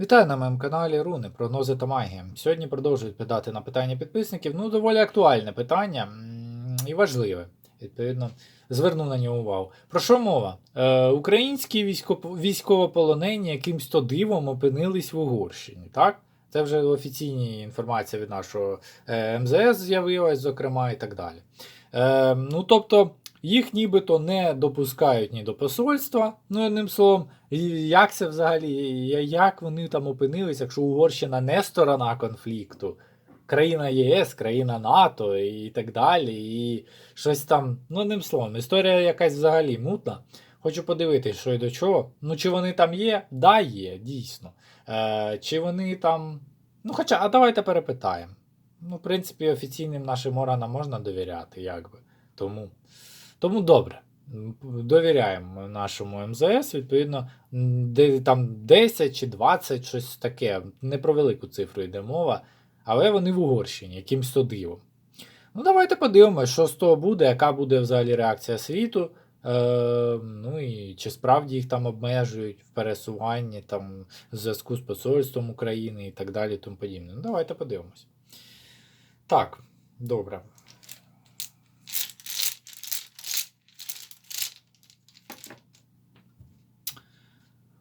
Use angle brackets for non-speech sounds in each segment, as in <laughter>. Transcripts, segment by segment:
Вітаю на моєму каналі Руни, прогнози та магія. Сьогодні продовжують питати на питання підписників. Ну, доволі актуальне питання і важливе. Відповідно, звернув на нього увагу. Про що мова? Е, українські військовополонені якимсь то дивом опинились в Угорщині, так? Це вже офіційні інформація від нашого е, МЗС з'явилась, зокрема, і так далі. Е, ну, тобто, їх нібито не допускають ні до посольства, ну, одним словом, як це взагалі, як вони там опинились, якщо Угорщина не сторона конфлікту, країна ЄС, країна НАТО і так далі, і щось там, ну, одним словом, історія якась взагалі мутна. Хочу подивитись, що і до чого. Ну, чи вони там є? Да, є, дійсно. Е, чи вони там. Ну, хоча, а давайте перепитаємо. Ну, в принципі, офіційним нашим органам можна довіряти, якби. Тому, тому добре. Довіряємо нашому МЗС, відповідно, де там 10 чи 20, щось таке. Не про велику цифру йде мова, але вони в Угорщині, якимсь то дивом. Ну, давайте подивимося, що з того буде, яка буде взагалі реакція світу. Е, ну і чи справді їх там обмежують в пересуванні там, в зв'язку з посольством України і так далі, тому подібне. Ну, давайте подивимось. Так, добре.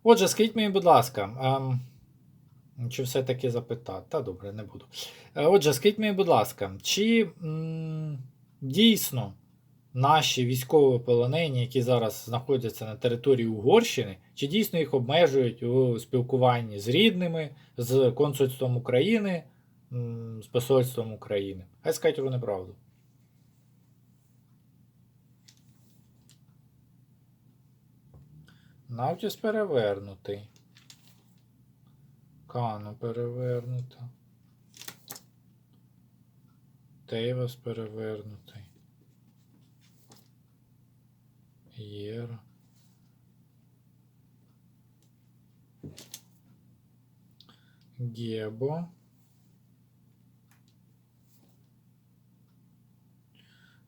Отже, скажіть мені, будь ласка, ем, чи все-таки запитати? Та добре, не буду. Е, Отже, скажіть мені, будь ласка, чи м, дійсно наші військовополонені, які зараз знаходяться на території Угорщини, чи дійсно їх обмежують у спілкуванні з рідними, з консульством України, з посольством України? Хай скажуть вони правду. Навтіс перевернутий. Кану перевернута. Тейвас перевернутий. Єра. Гебо.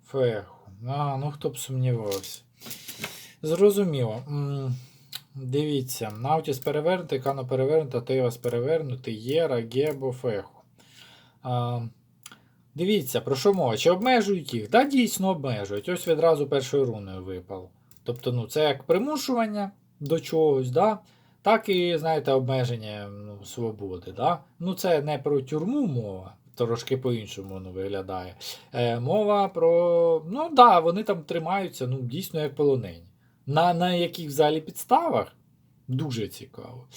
Феху. А, ну хто б сумнівався. Зрозуміло. Дивіться, Наутіс перевернутий, Кано перевернута, Тейвас перевернутий, Єра, Гебо, Феху. А, дивіться, про що мова? Чи обмежують їх? Да, дійсно обмежують. Ось відразу першою руною випало. Тобто, ну, це як примушування до чогось, да? так і, знаєте, обмеження ну, свободи. Да? Ну, це не про тюрму мова, трошки по-іншому воно виглядає. Е, мова про. Ну так, да, вони там тримаються ну, дійсно як полонені. На, на яких взагалі підставах? Дуже цікаво.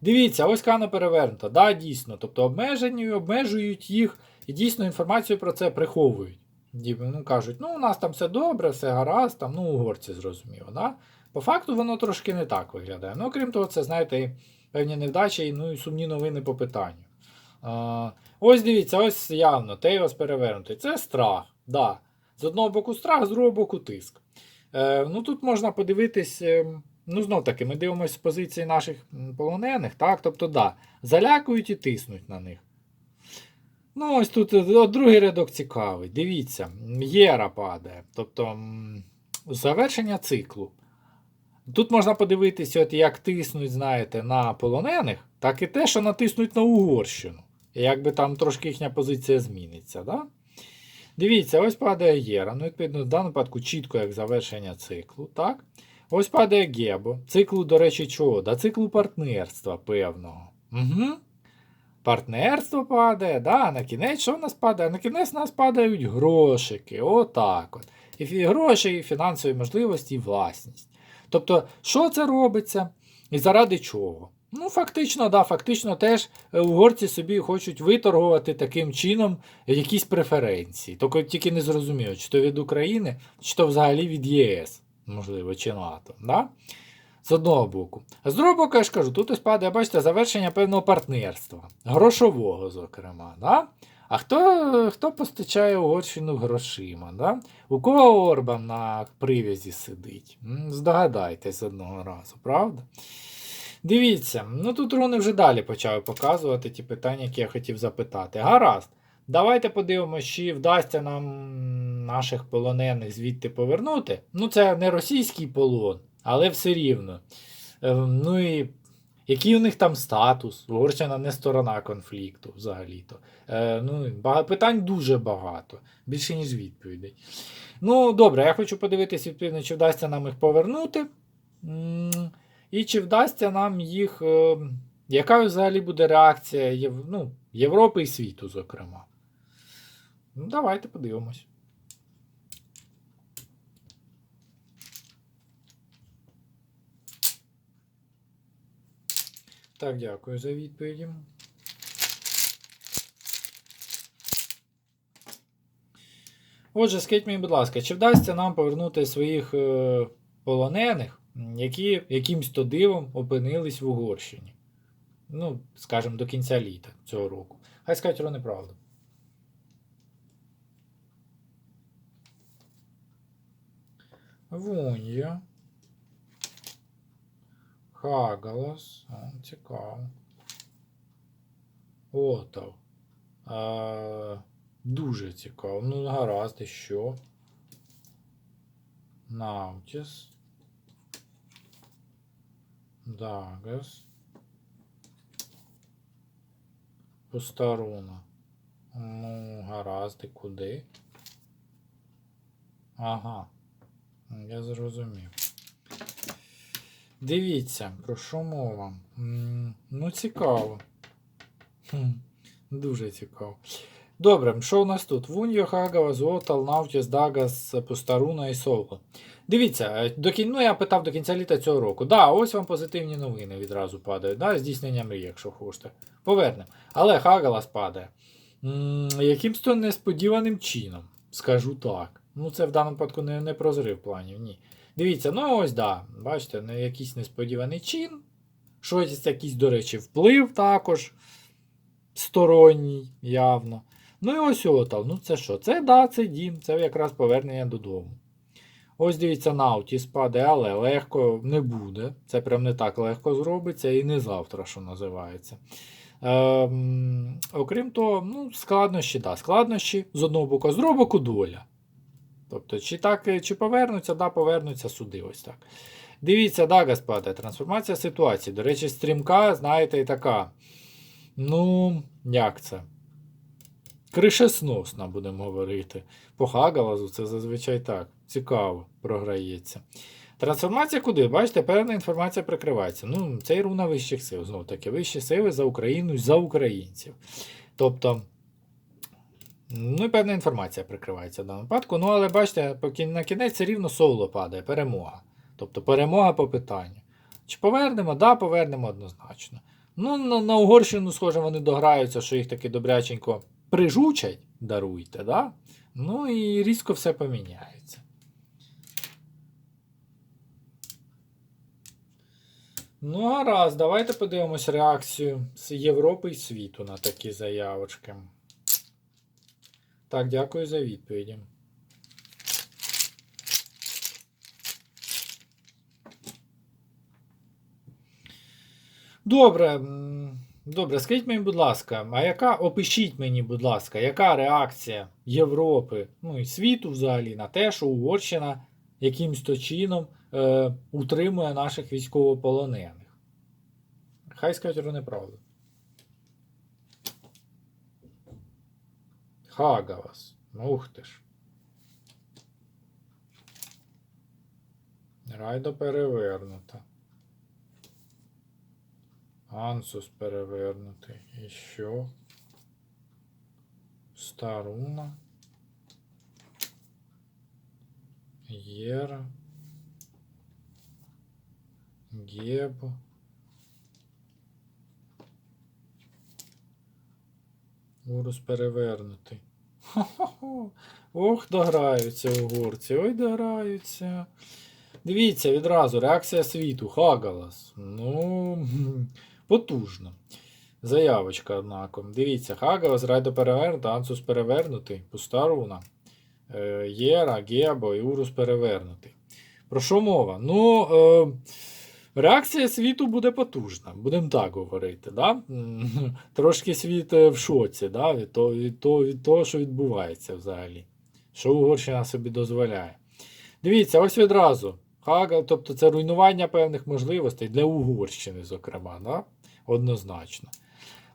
Дивіться, ось Кано перевернута. Да, дійсно. Тобто обмежені, обмежують їх і дійсно інформацію про це приховують. Ну, кажуть, ну у нас там все добре, все гаразд, там, ну, угорці зрозуміло. Да? По факту воно трошки не так виглядає. Ну, крім того, це, знаєте, певні невдачі і, ну, і сумні новини по питанню. А, ось дивіться, ось явно, Тейвас перевернутий. Це страх. Да. З одного боку страх, з другого боку тиск. Е, ну Тут можна подивитись, е, ну знов таки, ми дивимося з позиції наших полонених, так? Тобто, да, залякують і тиснуть на них. Ну, ось тут е, от другий рядок цікавий. Дивіться, Єра падає. Тобто завершення циклу. Тут можна подивитися, от як тиснуть, знаєте, на полонених, так і те, що натиснуть на Угорщину. Якби там трошки їхня позиція зміниться. Да? Дивіться, ось падає Єра. Ну, відповідно, в даному випадку чітко як завершення циклу. так? Ось падає Гебо. Циклу, до речі, чого? Да циклу партнерства певного. Угу. Партнерство падає, да, на кінець що в нас падає? На кінець у нас падають грошики. Отак от. І гроші, і фінансові можливості, і власність. Тобто, що це робиться і заради чого? Ну, фактично, да, фактично теж е, угорці собі хочуть виторгувати таким чином якісь преференції. Тільки тільки не зрозуміло, чи то від України, чи то взагалі від ЄС, можливо, чи НАТО. Да? З одного боку. А з другого боку, я ж кажу, тут ось падає, бачите, завершення певного партнерства, грошового, зокрема. Да? А хто хто постачає Угорщину грошима? Да? У кого Орбан на прив'язі сидить? Здогадайтесь одного разу, правда? Дивіться, ну тут руни вже далі почали показувати ті питання, які я хотів запитати. Гаразд. Давайте подивимося, чи вдасться нам наших полонених звідти повернути. Ну, це не російський полон, але все рівно. Ем, Ну і Який у них там статус? Угорщина не сторона конфлікту взагалі-то. Е, ну, питань дуже багато, більше, ніж відповідей. Ну, добре, я хочу подивитися, відповідно, чи вдасться нам їх повернути. І чи вдасться нам їх. Е, яка взагалі буде реакція Єв... ну, Європи і світу, зокрема? Ну, давайте подивимось. Так, дякую за відповіді. Отже, скажіть мені, будь ласка, чи вдасться нам повернути своїх е, полонених, які якимсь то дивом опинились в Угорщині? Ну, скажімо, до кінця літа цього року. Хай скажуть про неправду. Вунья. Хагалас. Цікаво. Отав. А, дуже цікаво. Ну, гаразд, і що? Наутіс. Дагас. Постаруна. Ну, гаразд, і куди? Ага. Я зрозумів. Дивіться, про що мова. Ну, цікаво. Дуже цікаво. Добре, що у нас тут? Вуньо, Хагава, Зотал, Наутіс, Дагас, Постаруна і Соло. Дивіться, е, до кін... ну, я питав до кінця літа цього року. Да, ось вам позитивні новини відразу падають. Да, здійснення мрії, якщо хочете. Повернемо. Але Хагалас падає. Якимсь то несподіваним чином, скажу так. Ну, це в даному випадку не, не про зрив планів, ні. Дивіться, ну ось да, бачите, не якийсь несподіваний чин. Щось якийсь, до речі, вплив також. Сторонній, явно. Ну і ось отал. Ну це що? Це да, це дім, це якраз повернення додому. Ось дивіться, Наутіс падає, але легко не буде. Це прям не так легко зробиться і не завтра, що називається. Ем, окрім того, ну, складнощі, да, складнощі з одного боку, з другого боку доля. Тобто, чи так, е, чи повернуться, да, повернуться сюди. Ось так. Дивіться, да, господа, трансформація ситуації. До речі, стрімка, знаєте, і така. Ну, як це? Кришесносна, будемо говорити. По Хагалазу це зазвичай так. Цікаво програється. Трансформація куди? Бачите, певна інформація прикривається. Ну, це і руна вищих сил. Знову таки, вищі сили за Україну за українців. Тобто, ну і певна інформація прикривається в даному випадку. Ну, але бачите, на кінець все рівно соло падає, перемога. Тобто перемога по питанню. Чи повернемо? Да, повернемо однозначно. Ну, на, на Угорщину, схоже, вони дограються, що їх таки добряченько прижучать, даруйте, да? Ну і різко все поміняється. Ну, гаразд, давайте подивимось реакцію з Європи і світу на такі заявочки. Так, дякую за відповіді. Добре. Добре, скажіть мені, будь ласка, а яка, опишіть мені, будь ласка, яка реакція Європи, ну і світу взагалі на те, що Угорщина якимсь то чином е, утримує наших військовополонених? Хай скажуть про неправду. Хагавас. Ну, Ух ти ж. Райдо перевернута. Ансус перевернутий. І що? Старуна. Єра. Гебо. Урус перевернутий. Ох, дограються угорці. Ой, дограються. Дивіться відразу, реакція світу. Хагалас. Ну, <laughs> потужно. Заявочка, однако. Дивіться, Хагалас, Райдо перевернути, Ансус перевернутий, Пустаруна, е, Єра, Гебо і Урус перевернутий. Про що мова? Ну, е, реакція світу буде потужна, будемо так говорити. Да? <laughs> Трошки світ е, в шоці да? від, того, від, того, від того, що відбувається взагалі. Що Угорщина собі дозволяє. Дивіться, ось відразу. Хага, тобто це руйнування певних можливостей для Угорщини, зокрема, да? однозначно.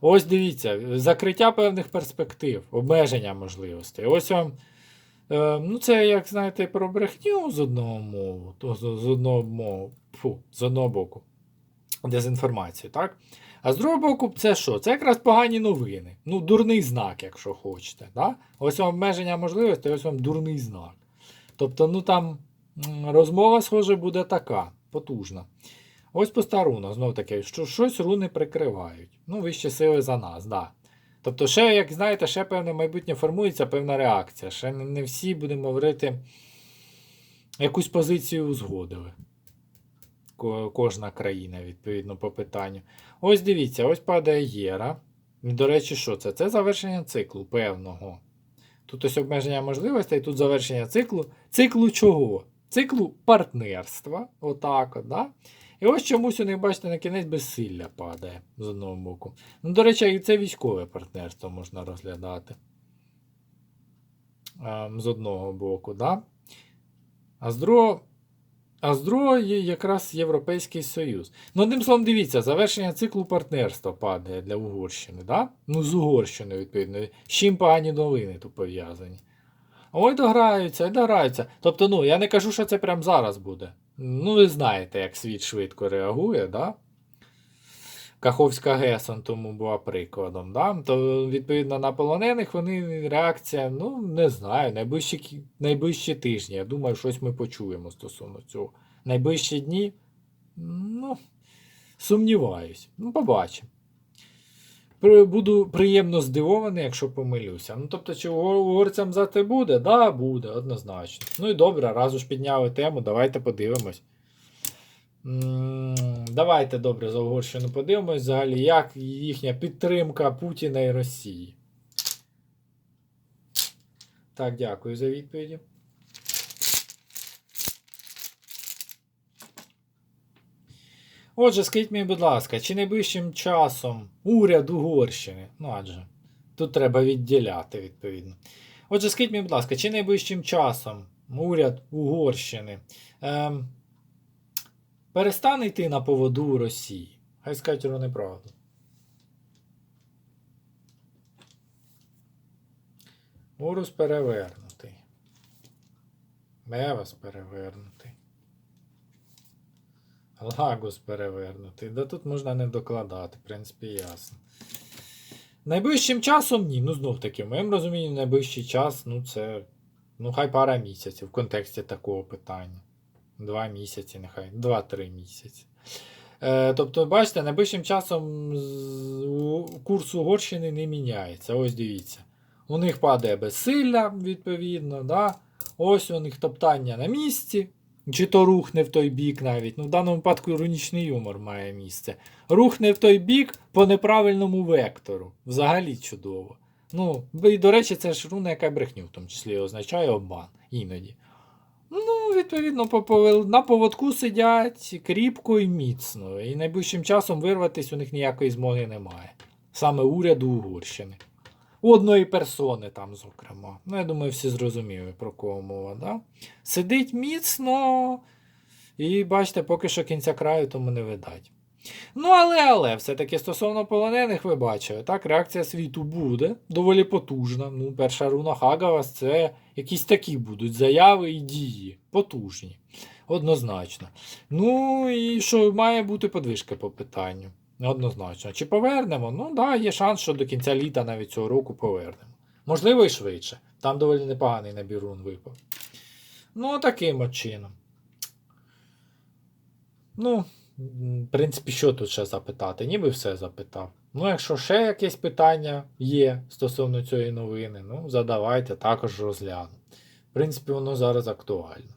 Ось дивіться, закриття певних перспектив, обмеження можливостей. Ось вам. Е, ну, це, як знаєте, про брехню з одного мову, то з, одного мову, фу, з одного боку. Дезінформацію, так? А з другого боку, це що? Це якраз погані новини. Ну, дурний знак, якщо хочете. Да? Ось вам обмеження можливостей, ось вам дурний знак. Тобто, ну там розмова, схоже, буде така, потужна. Ось постаруно, знов таки, що щось руни прикривають. Ну, вищі сили за нас, да. Тобто, ще, як знаєте, ще певне майбутнє формується, певна реакція. Ще не, всі, будемо говорити, якусь позицію узгодили. Кожна країна, відповідно, по питанню. Ось дивіться, ось падає Єра. До речі, що це? Це завершення циклу певного. Тут ось обмеження можливостей, тут завершення циклу. Циклу чого? Циклу партнерства. Отак, от, да? І ось чомусь у них, бачите, на кінець безсилля падає з одного боку. Ну, до речі, і це військове партнерство можна розглядати. З одного боку, да? А з другого. А з другого є якраз Європейський Союз. Ну, одним словом, дивіться, завершення циклу партнерства падає для Угорщини, да? Ну, з Угорщиною, відповідно. З чим погані новини тут пов'язані. Ой, дограються, дограються. Тобто, ну, я не кажу, що це прямо зараз буде. Ну, ви знаєте, як світ швидко реагує, да? Каховська ГЕС он тому була прикладом. Да? То, відповідно, на полонених вони реакція, ну, не знаю, найближчі, найближчі тижні. Я думаю, щось ми почуємо стосовно цього. Найближчі дні, ну, сумніваюсь. Ну, побачимо. Буду приємно здивований, якщо помилюся. Ну, тобто, чи угорцям за це буде? Да, буде, однозначно. Ну і добре, раз уж підняли тему, давайте подивимось. Давайте добре за Угорщину подивимось взагалі, як їхня підтримка Путіна і Росії. Так, дякую за відповіді. Отже, скажіть мені, будь ласка, чи найближчим часом уряд Угорщини, ну адже тут треба відділяти, відповідно. Отже, скажіть мені, будь ласка, чи найближчим часом уряд Угорщини ем, перестане йти на поводу Росії? Хай скажуть вони правду. Урус перевернутий. Мевас перевернутий. Лагус перевернутий. Да тут можна не докладати, в принципі, ясно. Найближчим часом ні. Ну, знов таки, в моєму розумінні, найближчий час, ну, це. Ну, хай пара місяців в контексті такого питання. Два місяці, нехай, два-три місяці. Е, тобто, бачите, найближчим часом курс Угорщини не міняється. Ось дивіться. У них падає безсилля, відповідно. Да? Ось у них топтання на місці. Чи то рух не в той бік навіть. Ну, в даному випадку іронічний юмор має місце. Рух не в той бік по неправильному вектору. Взагалі чудово. Ну, і, до речі, це ж руна, яка брехню в тому числі означає обман іноді. Ну, відповідно, на поводку сидять кріпко і міцно. І найближчим часом вирватися у них ніякої змоги немає. Саме уряду Угорщини. У одної персони там, зокрема. Ну, я думаю, всі зрозуміли, про кого мова, да? Сидить міцно. І бачите, поки що кінця краю тому не видать. Ну, але, але, все-таки стосовно полонених, ви бачили, так, реакція світу буде доволі потужна. Ну, перша руна Хагавас це якісь такі будуть заяви і дії. Потужні. Однозначно. Ну і що має бути подвижка по питанню. Однозначно. Чи повернемо? Ну, да, є шанс, що до кінця літа навіть цього року повернемо. Можливо, і швидше. Там доволі непоганий набір рун випав. Ну, таким от чином. Ну, в принципі, що тут ще запитати? Ніби все запитав. Ну, якщо ще якесь питання є стосовно цієї новини, ну, задавайте, також розгляну. В принципі, воно зараз актуально.